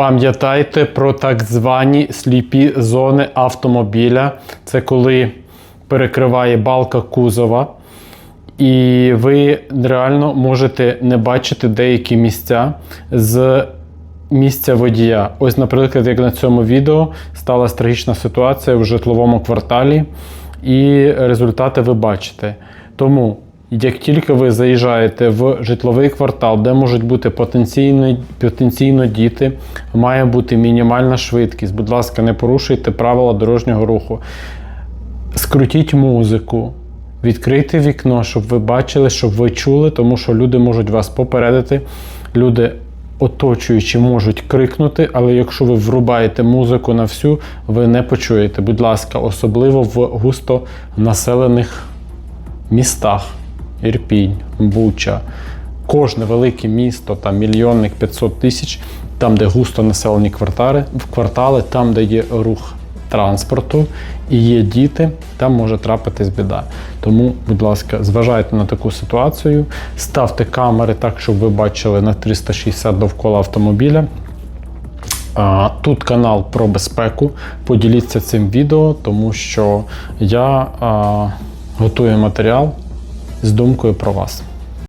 Пам'ятайте про так звані сліпі зони автомобіля. Це коли перекриває балка кузова, і ви реально можете не бачити деякі місця з місця водія. Ось, наприклад, як на цьому відео сталася трагічна ситуація в житловому кварталі, і результати ви бачите. Тому, як тільки ви заїжджаєте в житловий квартал, де можуть бути потенційно, потенційно діти, має бути мінімальна швидкість. Будь ласка, не порушуйте правила дорожнього руху. Скрутіть музику, відкрийте вікно, щоб ви бачили, щоб ви чули, тому що люди можуть вас попередити. Люди оточуючи можуть крикнути, але якщо ви врубаєте музику на всю, ви не почуєте. Будь ласка, особливо в густо населених містах. Ірпінь, Буча, кожне велике місто, там мільйонник 500 тисяч, там, де густо населені квартали, в квартали, там, де є рух транспорту і є діти, там може трапитись біда. Тому, будь ласка, зважайте на таку ситуацію, ставте камери так, щоб ви бачили на 360 довкола автомобіля. Тут канал про безпеку. Поділіться цим відео, тому що я готую матеріал з думкою про вас.